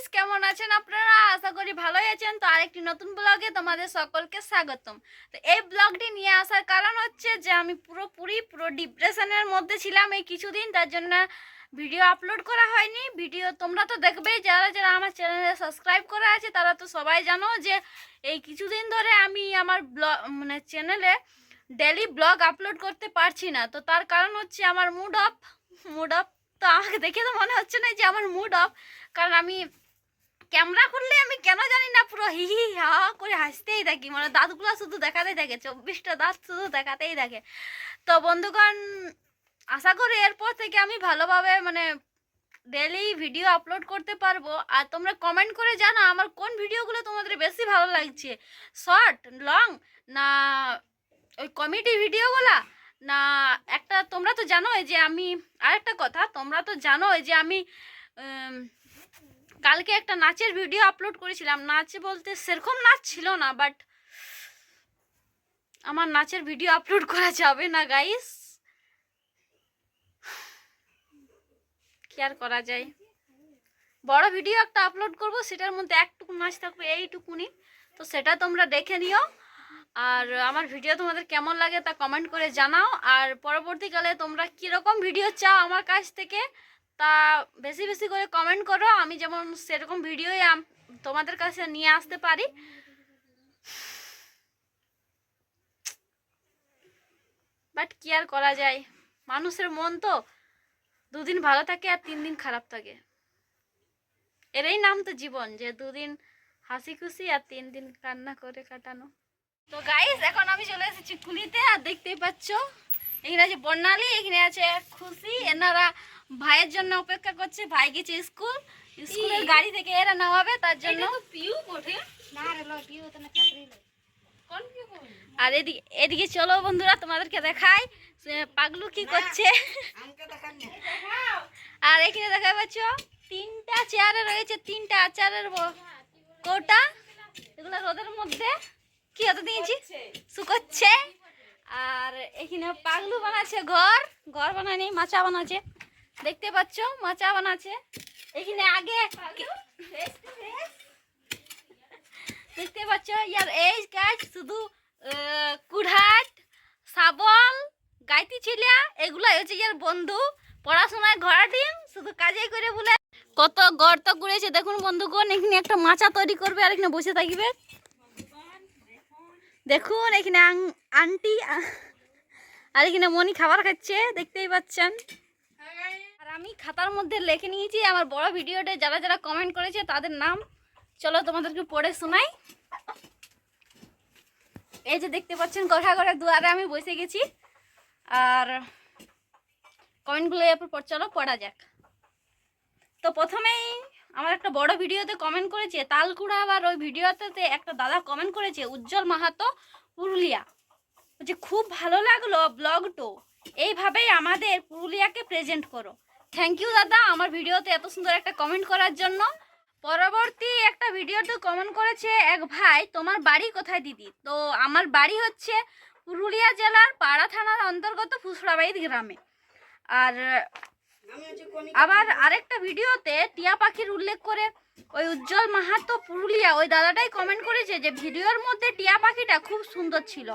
Guys কেমন আছেন আপনারা? আশা করি ভালোই আছেন। তো আরেকটি নতুন ব্লগে তোমাদের সকলকে স্বাগতম। তো এই ব্লগটি নিয়ে আসার কারণ হচ্ছে যে, আমি পুরোপুরি পুরো ডিপ্রেশনের মধ্যে ছিলাম এই কিছুদিন। তার জন্য ভিডিও আপলোড করা হয়নি। ভিডিও তোমরা তো দেখবেই। যারা যারা আমার চ্যানেলে সাবস্ক্রাইব করা আছে, তারা তো সবাই জানো যে, এই কিছুদিন ধরে আমি আমার ব্লগ মানে চ্যানেলে ডেলি ব্লগ আপলোড করতে পারছি না। তো তার কারণ হচ্ছে আমার মুড অফ মুড অফ তো আমাকে দেখে তো মনে হচ্ছে না যে, আমার মুড অফ কারণ আমি ক্যামেরা খুললে আমি কেন জানি না, পুরো হি হি হা করে হাসতেই থাকি। মানে দাঁতগুলো শুধু দেখাতেই থাকে, চব্বিশটা দাঁত শুধু দেখাতেই থাকে। তো বন্ধুগণ, আশা করি এরপর থেকে আমি ভালোভাবে মানে ডেলি ভিডিও আপলোড করতে পারব। আর তোমরা কমেন্ট করে জানো আমার কোন ভিডিওগুলো তোমাদের বেশি ভালো লাগছে। শর্ট লং না ওই কমেডি ভিডিওগুলা না একটা তোমরা তো জানোই যে আমি আরেকটা কথা, তোমরা তো জানোই যে আমি কালকে একটা নাচের ভিডিও আপলোড করেছিলাম। নাচ বলতে সেরকম নাচ ছিল না বাট আমার নাচের ভিডিও আপলোড করা যাবে না গাইস কি আর করা যায়? বড় ভিডিও একটা আপলোড করব, সেটার মধ্যে একটুকু নাচ থাকবে, এইটুকুনি। তো সেটা তোমরা দেখে নিও। আর আমার ভিডিও তোমাদের কেমন লাগে তা কমেন্ট করে জানাও। আর পরবর্তীকালে তোমরা কীরকম ভিডিও চাও আমার কাছ থেকে তা বেশি বেশি করে কমেন্ট করো। আমি যেমন সেরকম ভিডিওই তোমাদের কাছে নিয়ে আসতে পারি। বাট কি আর করা যায়? মানুষের মন তো দুদিন ভালো থাকে আর তিন দিন খারাপ থাকে। এরই নাম তো জীবন, যে দুদিন হাসি খুশি আর তিন দিন কান্না করে কাটানো। তো গাইস এখন আমি চলে এসেছি কুলিতে, আর দেখতেই পাচ্ছ, এখানে আছে বর্ণালী, এখানে আছে খুশি, এনারা ভাইয়ের জন্য অপেক্ষা করছে ভাই গেছে স্কুল। স্কুলের গাড়ি থেকে এরা নামাবে তার জন্য। পিউ বটে। না রে ল পিউ তো না চাকরি কোন পিউ আর এদিকে এদিকে চলো বন্ধুরা তোমাদেরকে দেখাই সে পাগলু কি করছে। আমাকে দেখান না। আর এখানে দেখা পাচ্ছ তিনটা চেয়ারে রয়েছে তিনটা আচারের কৌটা। এগুলো রোদের মধ্যে। কি হতে দিয়েছি? শুকোচ্ছে। আর এখানে পাগলু বানাচ্ছে ঘর। ঘর বানায়নি মাচা বানাচ্ছে। দেখতে পাচ্ছ? মাচা বানাচ্ছে। এখানে আগে দেখতে পাচ্ছ? ইয়ার এই গাছ শুধু আহ, কুড়হাট শাবল গাইতি ছিলা এগুলো হচ্ছে ইয়ার বন্ধু। পড়াশোনায় ঘোরা ডিম শুধু কাজেই করে বলে। কত গর্ত কুড়েছে দেখুন বন্ধুগণ এখানে একটা মাচা তৈরি করবে আর এখানে বসে থাকবে। দেখুন এখানে আন্টি আর এখানে মনি খাবার খাচ্ছে দেখতেই পাচ্ছেন। আমি খাতার মধ্যে লিখে নিয়েছি, আমার বড় ভিডিওতে যারা যারা কমেন্ট করেছে তাদের নাম। চলো তোমাদেরকে পড়ে শোনাই। এই যে দেখতে পাচ্ছেন কথা করে দুয়ারে আমি বসে গেছি। আর কমেন্টগুলো এরপর পর চলো পড়া যাক। তো প্রথমেই আমার একটা বড় ভিডিওতে কমেন্ট করেছে, তালকুড়া আবার ওই ভিডিওতে একটা দাদা কমেন্ট করেছে, উজ্জ্বল মাহাতো পুরুলিয়া। বলছে, খুব ভালো লাগল ব্লগটো এইভাবেই আমাদের পুরুলিয়াকে প্রেজেন্ট করো। থ্যাংক ইউ দাদা। আমার ভিডিওতে এত সুন্দর একটা কমেন্ট করার জন্য। পরবর্তী একটা ভিডিওতে কমেন্ট করেছে এক ভাই, তোমার বাড়ি কোথায় দিদি? তো আমার বাড়ি হচ্ছে পুরুলিয়া জেলার পাড়া থানার অন্তর্গত ফুসড়াবাড়ি গ্রামে। আর আবার আরেকটা ভিডিওতে টিয়া পাখির উল্লেখ করে ওই উজ্জ্বল মাহাতো পুরুলিয়া, ওই দাদাটাই কমেন্ট করেছে যে, ভিডিওর মধ্যে টিয়া পাখিটা খুব সুন্দর ছিল।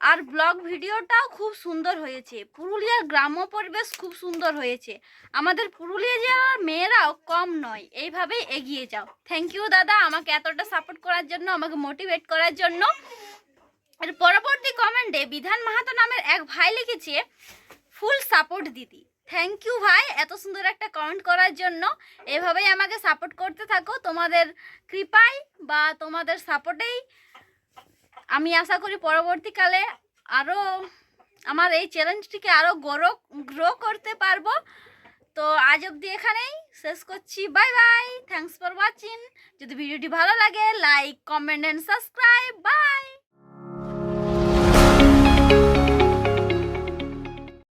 আর ব্লগ ভিডিওটাও খুব সুন্দর হয়েছে। পুরুলিয়ার গ্রাম্য পরিবেশ খুব সুন্দর হয়েছে। আমাদের পুরুলিয়া জেলার মেয়েরাও কম নয়। এইভাবেই এগিয়ে যাও। থ্যাংক ইউ দাদা, আমাকে এতটা সাপোর্ট করার জন্য, আমাকে মোটিভেট করার জন্য। এর পরবর্তী কমেন্টে বিধান মাহাতো নামের এক ভাই লিখেছে ফুল সাপোর্ট দিদি। থ্যাংক ইউ ভাই, এত সুন্দর একটা কমেন্ট করার জন্য। এভাবেই আমাকে সাপোর্ট করতে থাকো। তোমাদের কৃপায় বা তোমাদের সাপোর্টেই আমি আশা করি পরবর্তীকালে আরও আমার এই চ্যালেঞ্জটিকে আরও গ্রো গ্রো করতে পারব। তো আজ অবধি এখানেই শেষ করছি। Bye bye thanks for watching যদি ভিডিওটি ভালো লাগে like comment and subscribe bye